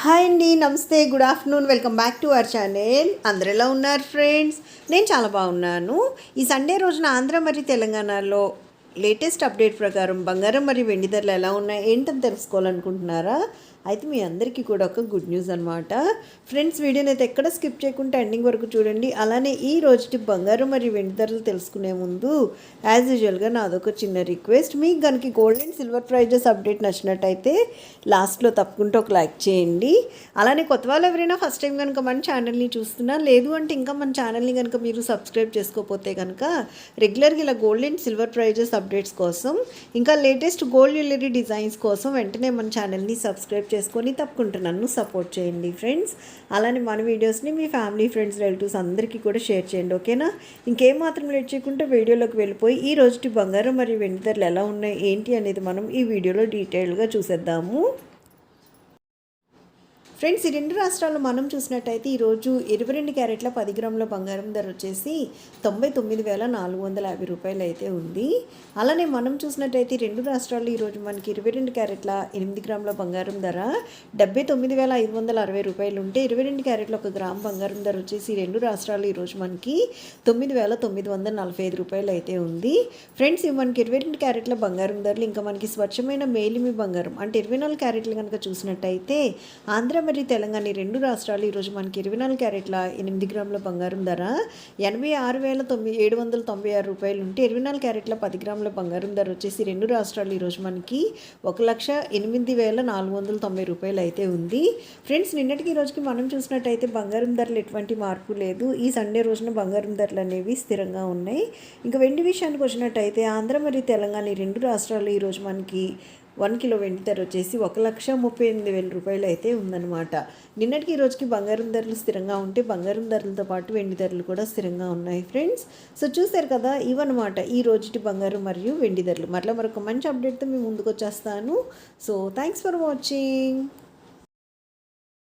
Hi అండి నమస్తే good afternoon welcome back to our channel. అందరు ఎలా ఉన్నారు ఫ్రెండ్స్? నేను చాలా బాగున్నాను. ఈ సండే రోజున ఆంధ్ర మరియు తెలంగాణలో లేటెస్ట్ అప్డేట్ ప్రకారం బంగారం మరియు వెండి ధరలు ఎలా ఉన్నాయి ఏంటని తెలుసుకోవాలనుకుంటున్నారా? అయితే మీ అందరికీ కూడా ఒక గుడ్ న్యూస్ అనమాట ఫ్రెండ్స్ వీడియోని అయితే ఎక్కడ స్కిప్ చేయకుండా ఎండింగ్ వరకు చూడండి. అలానే ఈ రోజుటి బంగారం మరియు వెండి ధరలు తెలుసుకునే ముందు యాజ్ యూజువల్గా నాదొక చిన్న రిక్వెస్ట్ మీకు కనుక gold and silver prices update నచ్చినట్టయితే లాస్ట్లో తప్పకుండా ఒక లైక్ చేయండి. అలానే కొత్త వాళ్ళు ఎవరైనా ఫస్ట్ టైం కనుక మన ఛానల్ని చూస్తున్నా లేదు అంటే ఇంకా మన ఛానల్ని కనుక మీరు సబ్స్క్రైబ్ చేసుకోకపోతే కనుక రెగ్యులర్గా ఇలా gold and silver prices updates కోసం ఇంకా లేటెస్ట్ గోల్డ్ జ్యువెలరీ డిజైన్స్ కోసం వెంటనే మన ఛానల్ని సబ్స్క్రైబ్ చేసుకొని తప్పకుండా నన్ను సపోర్ట్ చేయండి ఫ్రెండ్స్. అలానే మన వీడియోస్ని మీ ఫ్యామిలీ ఫ్రెండ్స్ రిలేటివ్స్ అందరికీ కూడా షేర్ చేయండి ఓకేనా? ఇంకేం మాత్రం లేట్ చేయకుండా వీడియోలోకి వెళ్ళిపోయి ఈ రోజుటి బంగారం మరియు వెండి ధరలు ఎలా ఉన్నాయి ఏంటి అనేది మనం ఈ వీడియోలో డీటెయిల్గా చూసేద్దాము. ఫ్రెండ్స్ ఈ రెండు రాష్ట్రాల్లో మనం చూసినట్టయితే ఈరోజు ఇరవై రెండు క్యారెట్ల పది గ్రాముల బంగారం ధర వచ్చేసి తొంభై తొమ్మిది వేల నాలుగు వందల యాభై రూపాయలు అయితే ఉంది. అలానే మనం చూసినట్టయితే రెండు రాష్ట్రాల్లో ఈరోజు మనకి ఇరవై రెండు క్యారెట్ల ఎనిమిది గ్రాముల బంగారం ధర డెబ్బై తొమ్మిది వేల ఐదు వందల అరవై రూపాయలు ఉంటే ఇరవై రెండు క్యారెట్ల ఒక గ్రామ్ బంగారం ధర వచ్చేసి రెండు రాష్ట్రాల్లో ఈరోజు మనకి తొమ్మిది వేల తొమ్మిది వందల నలభై ఐదు రూపాయలు అయితే ఉంది. ఫ్రెండ్స్ ఇవి మనకి ఇరవై రెండు క్యారెట్ల బంగారం ధరలు. ఇంకా మనకి స్వచ్ఛమైన మేలిమి బంగారం అంటే ఇరవై నాలుగు క్యారెట్లు కనుక చూసినట్టయితే ఆంధ్ర మరియు తెలంగాణ రెండు రాష్ట్రాలు ఈరోజు మనకి ఇరవై నాలుగు క్యారెట్ల ఎనిమిది గ్రాముల బంగారం ధర ఎనభై ఆరు వేల తొమ్మిది ఏడు వందల తొంభై ఆరు రూపాయలు ఉంటే ఇరవై నాలుగు క్యారెట్ల పది గ్రాముల బంగారం ధర వచ్చేసి రెండు రాష్ట్రాలు ఈరోజు మనకి ఒక లక్ష ఎనిమిది వేల నాలుగు వందల తొంభై రూపాయలు అయితే ఉంది. ఫ్రెండ్స్ నిన్నటికి ఈ రోజుకి మనం చూసినట్టయితే బంగారం ధరలు ఎటువంటి మార్పు లేదు. ఈ సండే రోజున బంగారం ధరలు అనేవి స్థిరంగా ఉన్నాయి. ఇంకా వెండి విషయానికి వచ్చినట్టయితే ఆంధ్ర మరియు తెలంగాణ రెండు రాష్ట్రాలు ఈరోజు మనకి వన్ కిలో వెండి ధర వచ్చేసి ఒక లక్ష ముప్పై ఎనిమిది వేల రూపాయలు అయితే ఉందన్నమాట. నిన్నటికి ఈ రోజుకి బంగారం ధరలు స్థిరంగా ఉంటే బంగారం ధరలతో పాటు వెండి ధరలు కూడా స్థిరంగా ఉన్నాయి ఫ్రెండ్స్. సో చూసారు కదా ఇవన్నమాట ఈ రోజుటి బంగారం మరియు వెండి ధరలు. మరలా మరొక మంచి అప్డేట్తో మేము ముందుకు వచ్చేస్తాను. So thanks for watching